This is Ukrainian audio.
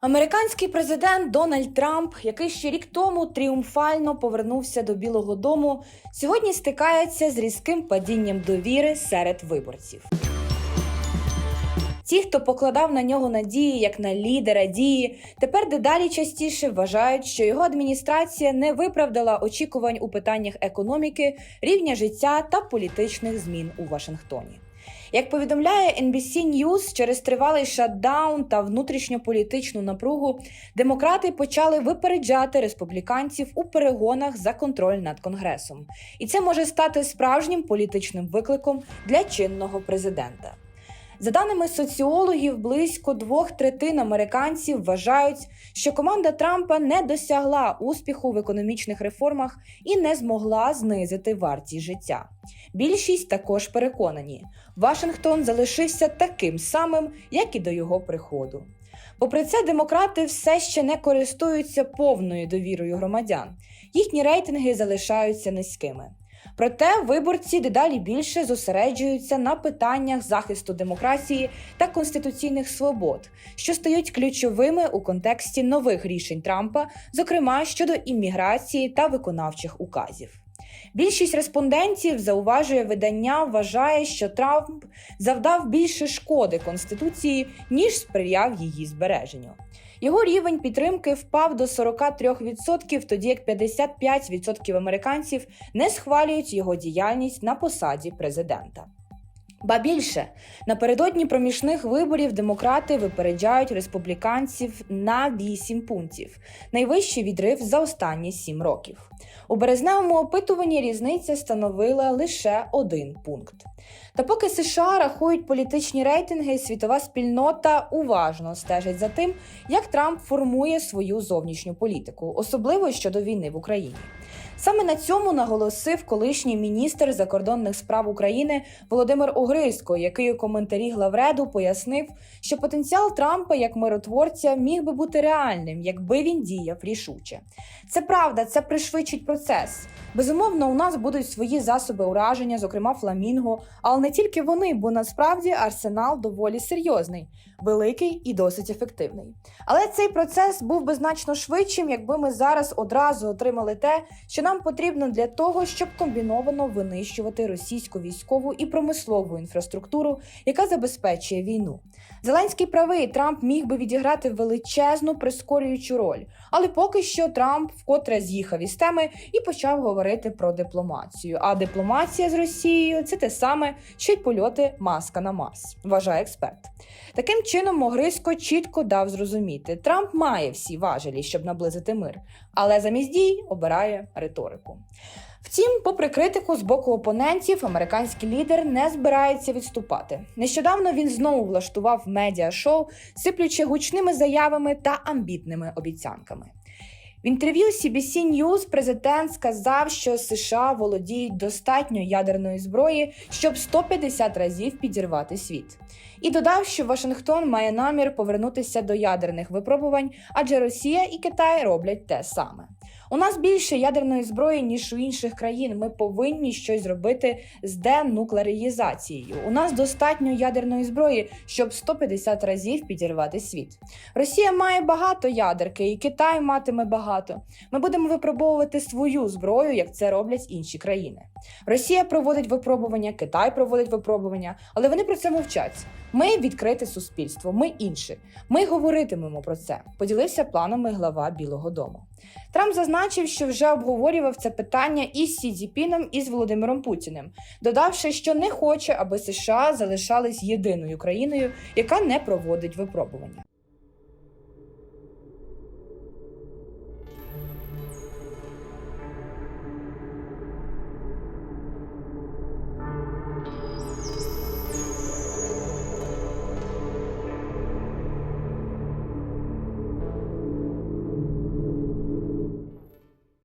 Американський президент Дональд Трамп, який ще рік тому тріумфально повернувся до Білого Дому, сьогодні стикається з різким падінням довіри серед виборців. Ті, хто покладав на нього надії як на лідера дії, тепер дедалі частіше вважають, що його адміністрація не виправдала очікувань у питаннях економіки, рівня життя та політичних змін у Вашингтоні. Як повідомляє NBC News, через тривалий шатдаун та внутрішньополітичну напругу демократи почали випереджати республіканців у перегонах за контроль над конгресом, і це може стати справжнім політичним викликом для чинного президента. За даними соціологів, близько двох третин американців вважають, що команда Трампа не досягла успіху в економічних реформах і не змогла знизити вартість життя. Більшість також переконані, Вашингтон залишився таким самим, як і до його приходу. Попри це, демократи все ще не користуються повною довірою громадян. Їхні рейтинги залишаються низькими. Проте виборці дедалі більше зосереджуються на питаннях захисту демократії та конституційних свобод, що стають ключовими у контексті нових рішень Трампа, зокрема щодо імміграції та виконавчих указів. Більшість респондентів зауважує видання, вважає, що Трамп завдав більше шкоди конституції ніж сприяв її збереженню. Його рівень підтримки впав до 43%, тоді як 55% американців не схвалюють його діяльність на посаді президента. Ба більше напередодні проміжних виборів демократи випереджають республіканців на 8 пунктів, найвищий відрив за останні 7 років. У березневому опитуванні різниця становила лише один пункт. Та поки США рахують політичні рейтинги, світова спільнота уважно стежить за тим, як Трамп формує свою зовнішню політику, особливо щодо війни в Україні. Саме на цьому наголосив колишній міністр закордонних справ України Володимир Огризко, який у коментарі главреду пояснив, що потенціал Трампа як миротворця міг би бути реальним, якби він діяв рішуче. Це правда, це пришвидшить процес. Безумовно, у нас будуть свої засоби ураження, зокрема фламінго, але не тільки вони, бо насправді арсенал доволі серйозний, великий і досить ефективний. Але цей процес був би значно швидшим, якби ми зараз одразу отримали те, що нам потрібно для того, щоб комбіновано винищувати російську військову і промислову інфраструктуру, яка забезпечує війну. Зеленський правий Трамп міг би відіграти величезну прискорюючу роль, але поки що Трамп вкотре з'їхав із теми і почав говорити про дипломацію. А дипломація з Росією це те саме, що й польоти маска на Марс, вважає експерт. Таким чином, Могрисько чітко дав зрозуміти, Трамп має всі важелі, щоб наблизити мир, але замість дій обирає риторику. Втім, попри критику з боку опонентів, американський лідер не збирається відступати. Нещодавно він знову влаштував медіа-шоу, сиплючи гучними заявами та амбітними обіцянками. В інтерв'ю CBC News президент сказав, що США володіють достатньо ядерної зброї, щоб 150 разів підірвати світ. І додав, що Вашингтон має намір повернутися до ядерних випробувань, адже Росія і Китай роблять те саме. У нас більше ядерної зброї, ніж у інших країн. Ми повинні щось зробити з денуклеарізацією. У нас достатньо ядерної зброї, щоб 150 разів підірвати світ. Росія має багато ядерки, і Китай матиме багато. Ми будемо випробовувати свою зброю, як це роблять інші країни. Росія проводить випробування, Китай проводить випробування, але вони про це мовчать. Ми відкрите суспільство, ми інші. Ми говоритимемо про це. Поділився планами глава Білого Дому. Трамп зазначив, що вже обговорював це питання із Сі Цзіпіном і з Володимиром Путіним, додавши, що не хоче, аби США залишались єдиною країною, яка не проводить випробування.